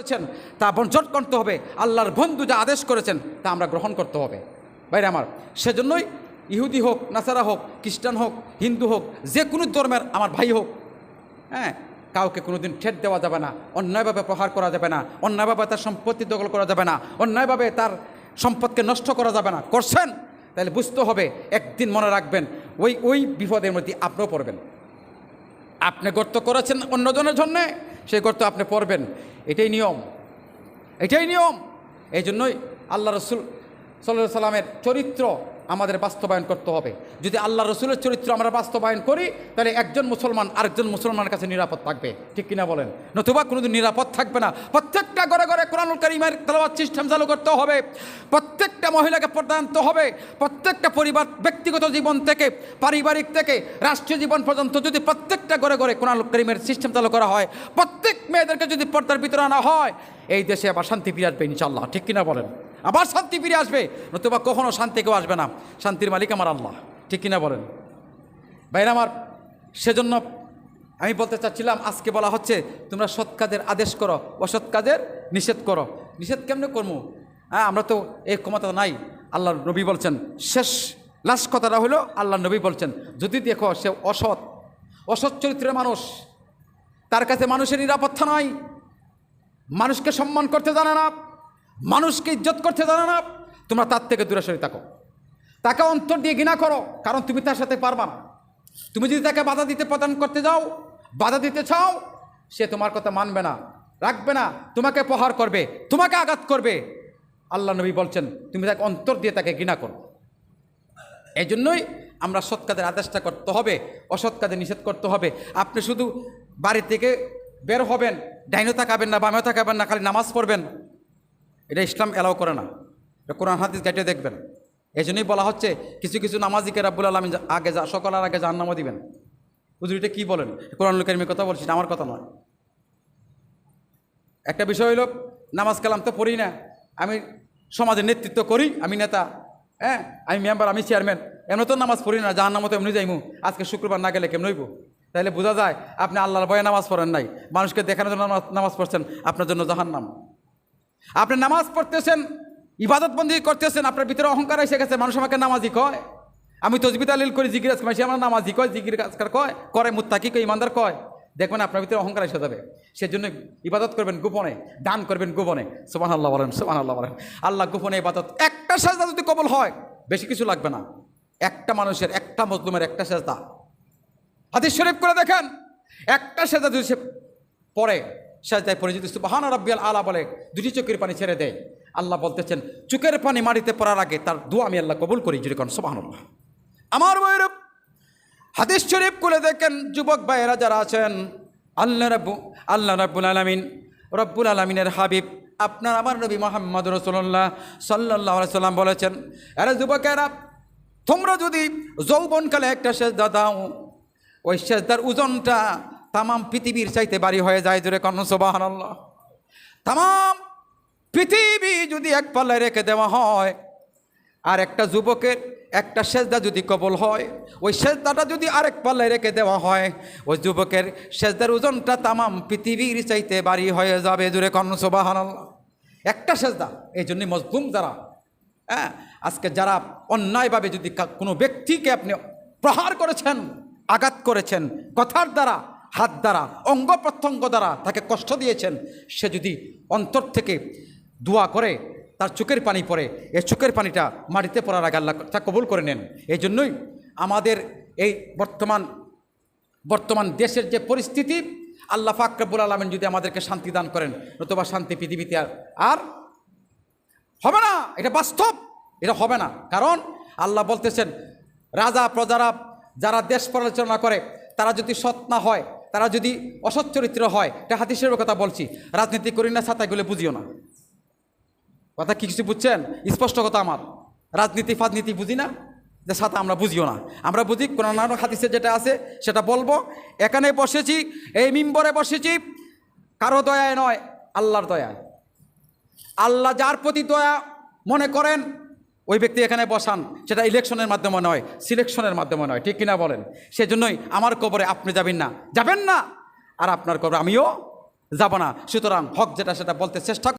করেছেন, তা বঞ্চন করতে হবে, আল্লাহর বন্ধু যা আদেশ করেছেন, তা আমরা গ্রহণ করতে হবে। বাইরে আমার, সেজন্যই ইহুদি হোক, নাসারা হোক, খ্রিস্টান হোক, হিন্দু হোক, যে কোনো ধর্মের আমার ভাই হোক হ্যাঁ কাউকে কোনোদিন ঠেট দেওয়া যাবে না, অন্যায়ভাবে প্রহার করা যাবে না, অন্যায়ভাবে তার সম্পত্তি দখল করা যাবে না, অন্যায়ভাবে তার সম্পদকে নষ্ট করা যাবে না, করছেন? তাহলে বুঝতে হবে, একদিন মনে রাখবেন, ওই ওই বিপদের মধ্যে আপনিও পড়বেন। আপনি গর্ত করেছেন অন্যজনের জন্যে, সেই গর্ত আপনি পড়বেন। এটাই নিয়ম। এটাই নিয়ম। এই জন্যই আল্লাহ রসুল সাল্লাহ সাল্লামের চরিত্র আমাদের বাস্তবায়ন করতে হবে। যদি আল্লাহ রসুলের চরিত্র আমরা বাস্তবায়ন করি, তাহলে একজন মুসলমান আরেকজন মুসলমানের কাছে নিরাপদ থাকবে। ঠিক কিনা বলেন? নতুবা কোনোদিন নিরাপদ থাকবে না। প্রত্যেকটা ঘরে ঘরে কোরআনুল কারিমের তেলাওয়াত সিস্টেম চালু করতে হবে। প্রত্যেকটা মহিলাকে পর্দা আনতে হবে। প্রত্যেকটা পরিবার, ব্যক্তিগত জীবন থেকে, পারিবারিক থেকে, রাষ্ট্রীয় জীবন পর্যন্ত যদি প্রত্যেকটা ঘরে ঘরে কোরআনুল কারিমের সিস্টেম চালু করা হয়, প্রত্যেক মেয়েদেরকে যদি পর্দার ভিতরে আনা হয়, এই দেশে আবার শান্তি ফিরে আসবে ইনশাল্লাহ ঠিক কিনা বলেন? আবার শান্তি ফিরে আসবে। নতুবা কখনও শান্তি কেউ আসবে না। শান্তির মালিক আমার আল্লাহ। ঠিক কিনা বলেন? বাইরে আমার, সেজন্য আমি বলতে চাচ্ছিলাম, আজকে বলা হচ্ছে, তোমরা সৎ কাজের আদেশ করো, অসৎ কাজের নিষেধ করো। নিষেধ কেমনে করব হ্যাঁ আমরা তো এই ক্ষমতা নাই আল্লাহ নবী বলছেন। শেষ লাস্ট কথাটা হলো আল্লাহ নবী বলছেন। যদি দেখো সে অসৎ অসৎ চরিত্রের মানুষ, তার কাছে মানুষের নিরাপত্তা নয় মানুষকে সম্মান করতে জানে না মানুষকে ইজ্জত করতে জানে না? তোমরা তার থেকে দূরে সরে থাকো। তাকে অন্তর দিয়ে ঘৃণা করো, কারণ তুমি তার সাথে পারবা না। তুমি যদি তাকে বাধা দিতে প্রদান করতে যাও, বাধা দিতে চাও, সে তোমার কথা মানবে না, রাখবে না, তোমাকে প্রহার করবে, তোমাকে আঘাত করবে। আল্লাহ নবী বলছেন, তুমি তাকে অন্তর দিয়ে তাকে ঘৃণা করো। এই জন্যই আমরা সৎ কাজের আদেশটা করতে হবে, অসৎ কাজে নিষেধ করতে হবে। আপনি শুধু বাড়ি থেকে বের হবেন ডাইনও তাকাবেন না বামেও তাকাবেন না, খালি নামাজ পড়বেন। এটা ইসলাম এলাও করে না। কোরআন, হাদিস গাইটে দেখবেন। এই জন্যই বলা হচ্ছে, কিছু কিছু নামাজিকে রাব্বুল আলমিন আগে যা সকালের আগে জাহান্নামও দিবেন। হুজুর, এটা কী বলেন? কোরআন লোকের আমি কথা বলছি আমার কথা নয়। একটা বিষয় হইল, নামাজ কালাম তো পড়ি না, আমি সমাজের নেতৃত্ব করি, আমি নেতা হ্যাঁ আমি মেম্বার, আমি চেয়ারম্যান, এমন তো নামাজ পড়ি না জাহান নামতো এমনি যাইমু। আজকে শুক্রবার না গেলে কেমন হইব? তাহলে বোঝা যায়, আপনি আল্লাহর ভয়ে নামাজ পড়েন নাই। মানুষকে দেখানোর জন্য নামাজ- পড়ছেন, আপনার জন্য জাহান নাম আপনি নামাজ পড়তেছেন, ইবাদতবন্দি করতেছেন, আপনার ভিতরে অহংকার এসে গেছে, মানুষ আমাকে নামাজি কয়? আমি তজবিত আলিল করি জিগির আজকে মানুষ আমার নামাজি কয় জিগির আজকার কয়? করে মুত্তাকি কয়, ইমানদার কয়? দেখবেন আপনার ভিতরে অহংকার এসে যাবে। সেজন্য ইবাদত করবেন গোপনে, দান করবেন গোপনে। সুবাহ আল্লাহ বলেন সুবাহ আল্লাহ বলেন। আল্লাহ গোপনে ইবাদত। একটা সাজদা যদি কবল হয়, বেশি কিছু লাগবে না। একটা মানুষের, একটা মজলুমের একটা সাজদা। হাদিস শরীফ করে দেখেন, একটা সেজদা যদি সে পরে সেজদায় পরে যদি সুবাহান রব্বিয়াল আলা বলে দুটি চোখের পানি ছেড়ে দেয়। আল্লাহ বলতেছেন, চোখের পানি মাটিতে পড়ার আগে তার দোয়া আমি আল্লাহ কবুল করি। যেরকম সুবাহান আল্লাহ আমার বৈরব হাদিস শরীফ করে দেখেন, যুবক ভাইয়েরা যারা আছেন, আল্লাহ রব্বু আল্লাহ রব্বুল আলমিন, রব্বুল আলমিনের হাবিব, আপনার আমার নবী মোহাম্মদ রসুল্লাহ সাল্লাহ সাল্লাম বলেছেন, আরে যুবকেরা, তোমরা যদি যৌবনকালে একটা সেজদা দাও, ওই সেজদার ওজনটা তামাম পৃথিবীর চাইতে বাড়ি হয়ে যায় জোরে কন্ন সোবাহান তামাম পৃথিবী যদি এক পাল্লায় রেখে দেওয়া হয়, আর একটা যুবকের একটা সেজদা যদি কবল হয়, ওই সেজদাটা যদি আরেক পাল্লায় রেখে দেওয়া হয়, ওই যুবকের সেজদার ওজনটা তামাম পৃথিবীর চাইতে বাড়ি হয়ে যাবে জুড়ে কর্ণ সোবাহান একটা সেজদা, এই জন্যই মজলুম যারা হ্যাঁ আজকে যারা অন্যায়ভাবে যদি কোনো ব্যক্তিকে আপনি প্রহার করেছেন, আঘাত করেছেন, কথার দ্বারা হাত দ্বারা, অঙ্গ প্রত্যঙ্গ দ্বারা তাকে কষ্ট দিয়েছেন। সে যদি অন্তর থেকে দোয়া করে, তার চোখের পানি পড়ে এই চোখের পানিটা মাটিতে পড়ার আগে আল্লাহ তা কবুল করে নেন। এই জন্যই আমাদের এই বর্তমান বর্তমান দেশের যে পরিস্থিতি, আল্লাহ ফাকরাবুল আলমেন যদি আমাদেরকে শান্তি দান করেন, নতুবা শান্তি পৃথিবীতে আর আর হবে না, এটা বাস্তব, এটা হবে না। কারণ আল্লাহ বলতেছেন, রাজা প্রজারা যারা দেশ পরিচালনা করে, তারা যদি সৎ না হয় তারা যদি অসৎ চরিত্র হয়, এটা হাতিসের কথা বলছি। রাজনীতি করি না ছাতাগুলো বুঝিও না। কথা কি কিছু বুঝছেন? স্পষ্ট কথা আমার। রাজনীতি ফাজনীতি বুঝি না, যে সাথে আমরা বুঝিও না। আমরা বুঝি কোরআন হাদিসে যেটা আছে, সেটা বলব। এখানে বসেছি, এই মিম্বরে বসেছি, কারও দয়ায় নয়, আল্লাহর দয়ায়। আল্লাহ যার প্রতি দয়া মনে করেন ওই ব্যক্তি এখানে বসান, সেটা ইলেকশনের মাধ্যমে নয় সিলেকশনের মাধ্যমে নয়, ঠিক কিনা বলেন? সেজন্যই আমার কবরে আপনি যাবেন না। যাবেন না! আর আপনার কবরে আমিও যাব না। সুতরাং হক যেটা, সেটা বলতে চেষ্টা